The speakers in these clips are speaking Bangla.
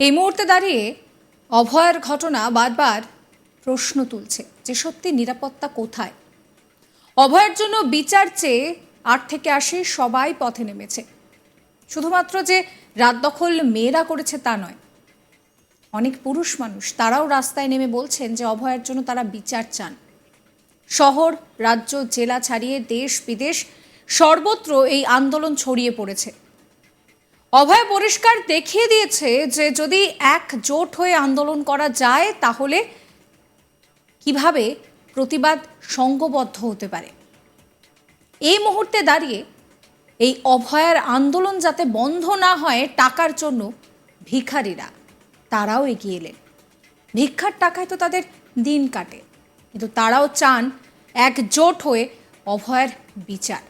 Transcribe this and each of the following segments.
এই মুহূর্তে দাঁড়িয়ে অভয়ের ঘটনা বারবার প্রশ্ন তুলছে যে সত্যি নিরাপত্তা কোথায়? অভয়ের জন্য বিচার চেয়ে আট থেকে আসে সবাই পথে নেমেছে। শুধুমাত্র যে রাত দখল মেয়েরা করেছে তা নয়, অনেক পুরুষ মানুষ তারাও রাস্তায় নেমে বলছেন যে অভয়ের জন্য তারা বিচার চান। শহর, রাজ্য, জেলা ছাড়িয়ে দেশ বিদেশ সর্বত্র এই আন্দোলন ছড়িয়ে পড়েছে। অভয় পরিষ্কার দেখিয়ে দিয়েছে যে যদি একজোট হয়ে আন্দোলন করা যায়, তাহলে কীভাবে প্রতিবাদ সংঘবদ্ধ হতে পারে? এই মুহূর্তে দাঁড়িয়ে এই অভয়ার আন্দোলন যাতে বন্ধ না হয়, টাকার জন্য ভিখারিরা, তারাও এগিয়ে এলেন। ভিক্ষার টাকায় তো তাদের দিন কাটে, কিন্তু তারাও চান একজোট হয়ে অভয়ের বিচার।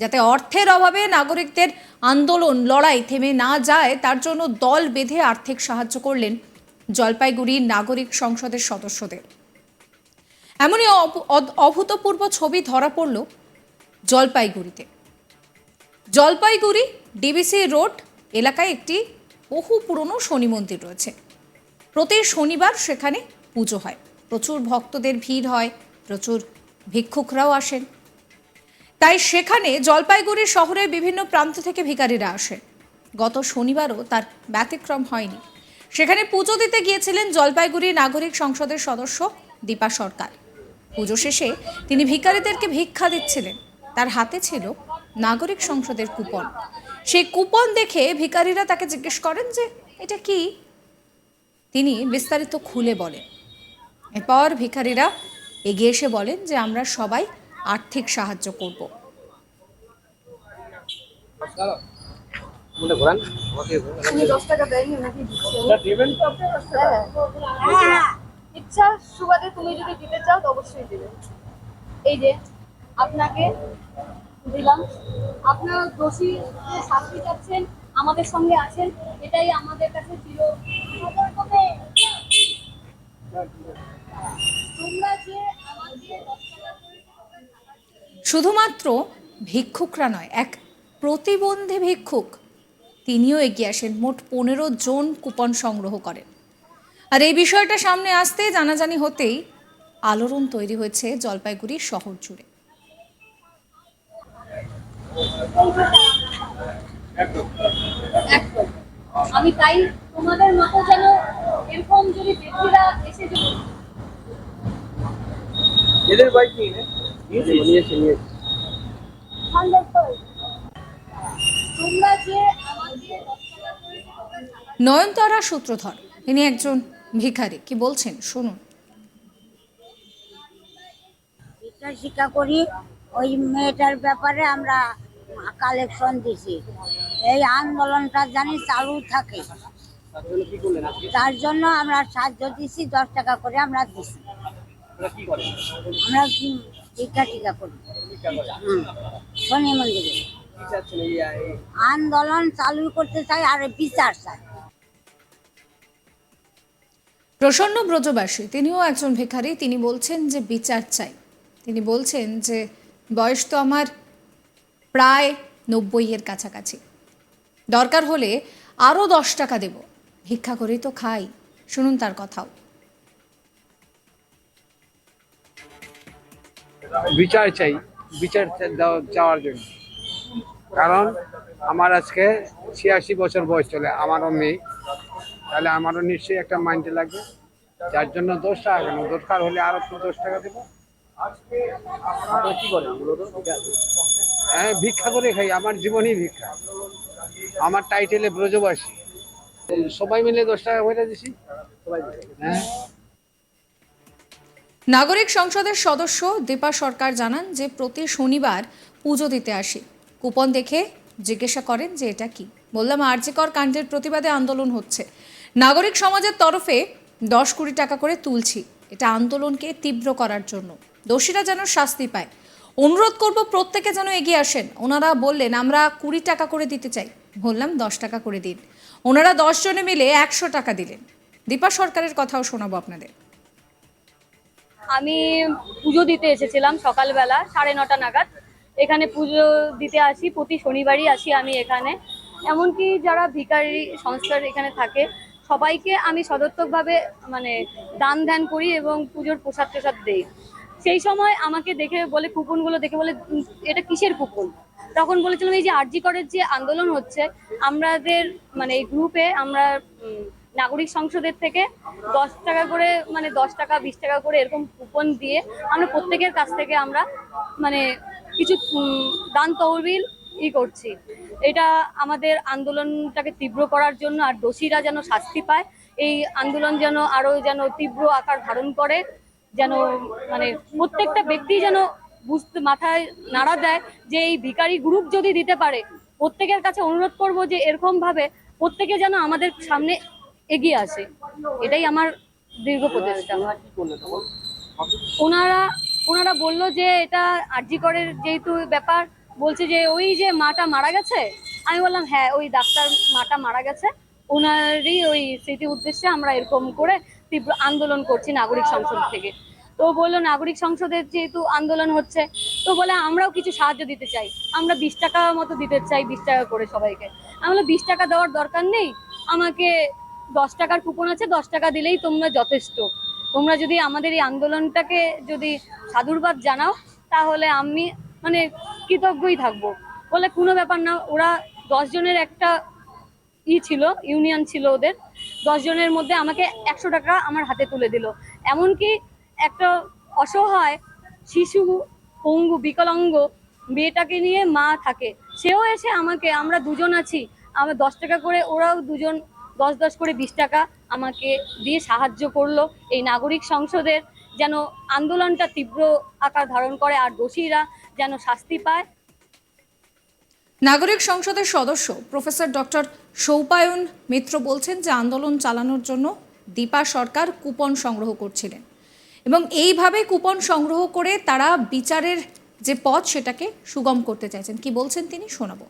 যাতে অর্থের অভাবে নাগরিকদের আন্দোলন, লড়াই থেমে না যায়, তার জন্য দল বেঁধে আর্থিক সাহায্য করলেন জলপাইগুড়ির নাগরিক সংসদের সদস্যদের। এমনই অভূতপূর্ব ছবি ধরা পড়ল জলপাইগুড়িতে। জলপাইগুড়ি ডিবিসি রোড এলাকায় একটি বহু পুরনো শনি মন্দির রয়েছে। প্রতি শনিবার সেখানে পুজো হয়। প্রচুর ভক্তদের ভিড় হয়, প্রচুর ভিক্ষুকরাও আসেন। তাই সেখানে জলপাইগুড়ি শহরের বিভিন্ন প্রান্ত থেকে ভিখারিরা আসে। গত শনিবারও তার ব্যতিক্রম হয়নি। সেখানে পুজো দিতে গিয়েছিলেন জলপাইগুড়ি নাগরিক সংসদের সদস্য দীপা সরকার। পুজো শেষে তিনি ভিখারিদেরকে ভিক্ষা দিচ্ছিলেন। তার হাতে ছিল নাগরিক সংসদের কুপন। সেই কুপন দেখে ভিখারিরা তাকে জিজ্ঞেস করেন যে, এটা কি? তিনি বিস্তারিত খুলে বলেন। এরপর ভিখারিরা এগিয়ে এসে বলেন যে, আমরা সবাই আর্থিক সাহায্য করব। মনে এটা হ্যাঁ। ইচ্ছা সুবাদে তুমি যদি দিতে চাও তো অবশ্যই দেবে এই যে আপনাকে দিলাম। আপনার দোষী যে শাস্তি চাচ্ছেন আমাদের সঙ্গে আছেন এটাই আমাদের কাছে ছিল শুধুমাত্র ভিক্ষুকরা নয় এক প্রতিবন্ধী ভিক্ষুক তিনিও এগিয়ে আসেন। মোট পনেরো জন কুপন সংগ্রহ করেন। আর এই বিষয়টা সামনে আসতে জানাজানি হতেই আলোড়ন তৈরি হয়েছে জলপাইগুড়ি শহর জুড়ে। আমি তাই তোমাদের মতো যেন এরকম যদি ব্যক্তিরা এসে যদি এদের বাইক নিয়ে। নিয়েছি নয়নতারা সূত্রধর। তিনি একজন ভিখারি। কি বলছেন? শুনুন। শিক্ষা করি, ওই মেয়েটার ব্যাপারে আমরা কালেকশন দিছি। এই আন্দোলনটা জানি চালু থাকে। তার জন্য আমরা সাহায্য দিছি, দশ টাকা করে আমরা দিছি। আমরা টিকা টিকা করি। শনি মন্দিরে। আন্দোলন চালু করতে চাই আর বিচার চাই। প্রসন্ন ব্রজবাসী তিনিও একজন ভিখারি তিনি বলছেন যে বিচার চাই। তিনি বলছেন যে বয়স তো আমার প্রায় নব্বইয়ের কাছাকাছি। দরকার হলে আরও দশ টাকা দেব। ভিক্ষা করেই তো খাই। শুনুন তার কথাও। বিচার চাই বিচার চাওয়ার জন্য। কারণ আমার আজকে ছিয়াশি বছর বয়স চলে আমারও মেয়ে। তাহলে আমারও নিশ্চয়ই একটা মাইন্ডে লাগবে। যার জন্য দশ টাকা কেন দরকার হলে আরও দশ টাকা দেবো। হ্যাঁ ভিক্ষা করে খাই। আমার জীবনই ভিক্ষা। আমার টাইটেলে ব্রজবাসী। সবাই মিলে দশ টাকা করে দিছি। সবাই হ্যাঁ। নাগরিক সংসদের সদস্য দীপা সরকার জানান যে প্রতি শনিবার পুজো দিতে আসি। কুপন দেখে জিজ্ঞাসা করেন যে এটা কি? বললাম, আরজিকর কাণ্ডের প্রতিবাদে আন্দোলন হচ্ছে। নাগরিক সমাজের তরফে দশ কুড়ি টাকা করে তুলছি। এটা আন্দোলনকে তীব্র করার জন্য। দোষীরা যেন শাস্তি পায়। অনুরোধ করব প্রত্যেকে যেন এগিয়ে আসেন। ওনারা বললেন, আমরা কুড়ি টাকা করে দিতে চাই। বললাম, দশ টাকা করে দিন। ওনারা দশ জনে মিলে একশো টাকা দিলেন। দীপা সরকারের কথাও শোনাবো আপনাদের। আমি পুজো দিতে এসেছিলাম সকালবেলা, সাড়ে নটা নাগাদ। এখানে পুজো দিতে আসি, প্রতি শনিবারই আসি আমি এখানে। এমনকি যারা ভিখারি সংস্থার এখানে থাকে, সবাইকে আমি সদর্থকভাবে মানে দান ধ্যান করি এবং পুজোর প্রসাদ টোসাদ দেই। সেই সময় আমাকে দেখে বলে, কুপনগুলো দেখে বলে, এটা কিসের কুপন? তখন বলেছিলাম, এই যে আরজি করের যে আন্দোলন হচ্ছে আমাদের মানে এই গ্রুপে আমরা নাগরিক সংসদের থেকে দশ টাকা করে মানে দশ টাকা, বিশ টাকা করে এরকম কুপন দিয়ে আমরা প্রত্যেকের কাছ থেকে আমরা মানে কিছু দান তহবিল ই করছি। এটা আমাদের আন্দোলনটাকে তীব্র করার জন্য আর দোষীরা যেন শাস্তি পায়, এই আন্দোলন যেন আরও যেন তীব্র আকার ধারণ করে, যেন মানে প্রত্যেকটা ব্যক্তি যেন বুঝতে, মাথায় নাড়া দেয় যে এই ভিখারি গ্রুপ যদি দিতে পারে, প্রত্যেকের কাছে অনুরোধ করব যে এরকমভাবে প্রত্যেকে যেন আমাদের সামনে এগিয়ে আসে এটাই আমার দীর্ঘ প্রচেষ্টা ওনারা ওনারা বলল যে এটা আরজি করের যেহেতু ব্যাপার বলছে যে ওই যে মাটা মারা গেছে? আমি বললাম হ্যাঁ ওই ডাক্তার মাটা মারা গেছে। ওনারই ওই স্মৃতি উদ্দেশ্যে আমরা এরকম করে তীব্র আন্দোলন করছি নাগরিক সংসদ থেকে। তো বলল নাগরিক সংসদের যেহেতু আন্দোলন হচ্ছে তো বলে আমরাও কিছু সাহায্য দিতে চাই। আমরা বিশ টাকা মতো দিতে চাই বিশ টাকা করে সবাইকে। আমি বললাম বিশ টাকা দেওয়ার দরকার নেই। আমাকে দশ টাকার কুপন আছে, দশ টাকা দিলেই তোমরা যথেষ্ট। তোমরা যদি আমাদের এই আন্দোলনটাকে যদি সাধুবাদ জানাও, তাহলে আমি মানে কৃতজ্ঞই থাকব। বলে কোনো ব্যাপার না, ওরা জনের একটা ই ছিল ইউনিয়ন ছিল ওদের। জনের মধ্যে আমাকে একশো টাকা আমার হাতে তুলে দিল। এমনকি একটা অসহায় শিশু, পঙ্গু, বিকলাঙ্গ মেয়েটাকে নিয়ে মা থাকে, সেও এসে আমাকে, আমরা দুজন আছি, আমার দশ টাকা করে ওরাও দুজন দশ দশ করে বিশ টাকা আমাকে দিয়ে সাহায্য করল। এই নাগরিক সংসদের যেন আন্দোলনটা তীব্র আকার ধারণ করে আর দোষীরা যেন শাস্তি পায়। নাগরিক সংসদের সদস্য প্রফেসর ডক্টর সৌপায়ন মিত্র বলছেন যে আন্দোলন চালানোর জন্য দীপা সরকার কুপন সংগ্রহ করছিলেন এবং এইভাবে কুপন সংগ্রহ করে তারা বিচারের যে পথ সেটাকে সুগম করতে চাইছেন। কি বলছেন তিনি শোনাবো।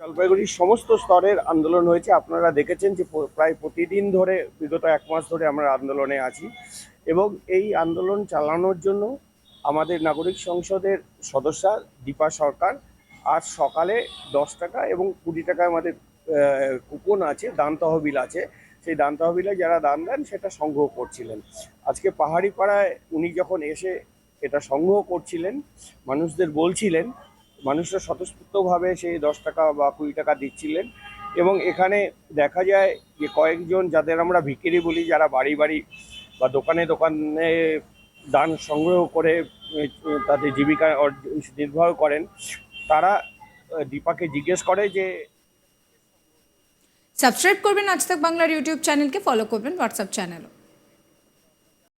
জলপাইগুড়ির সমস্ত স্তরের আন্দোলন হয়েছে। আপনারা দেখেছেন যে প্রায় প্রতিদিন ধরে, বিগত এক মাস ধরে আমরা আন্দোলনে আছি এবং এই আন্দোলন চালানোর জন্য আমাদের নাগরিক সংসদের সদস্যা দীপা সরকার আজ সকালে দশ টাকা এবং কুড়ি টাকা আমাদের কুপন আছে, দান তহবিল আছে। সেই দান তহবিলে যারা দান দেন, সেটা সংগ্রহ করছিলেন। আজকে পাহাড়ি পাড়ায় উনি যখন এসে এটা সংগ্রহ করছিলেন, মানুষদের বলছিলেন মানুষরা স্বতঃস্ফূর্তভাবে সেই দশ টাকা বা কুড়ি টাকা দিচ্ছিলেন। এবং এখানে দেখা যায় যে কয়েকজন যাদের আমরা ভিকিরি বলি, যারা বাড়ি বাড়ি বা দোকানে দোকানে দান সংগ্রহ করে তাদের জীবিকা নির্বাহ করেন, তারা দীপাকে জিজ্ঞেস করে যে, সাবস্ক্রাইব করবেন আজ তাক বাংলার ইউটিউব চ্যানেলকে, ফলো করবেন হোয়াটসঅ্যাপ চ্যানেলও।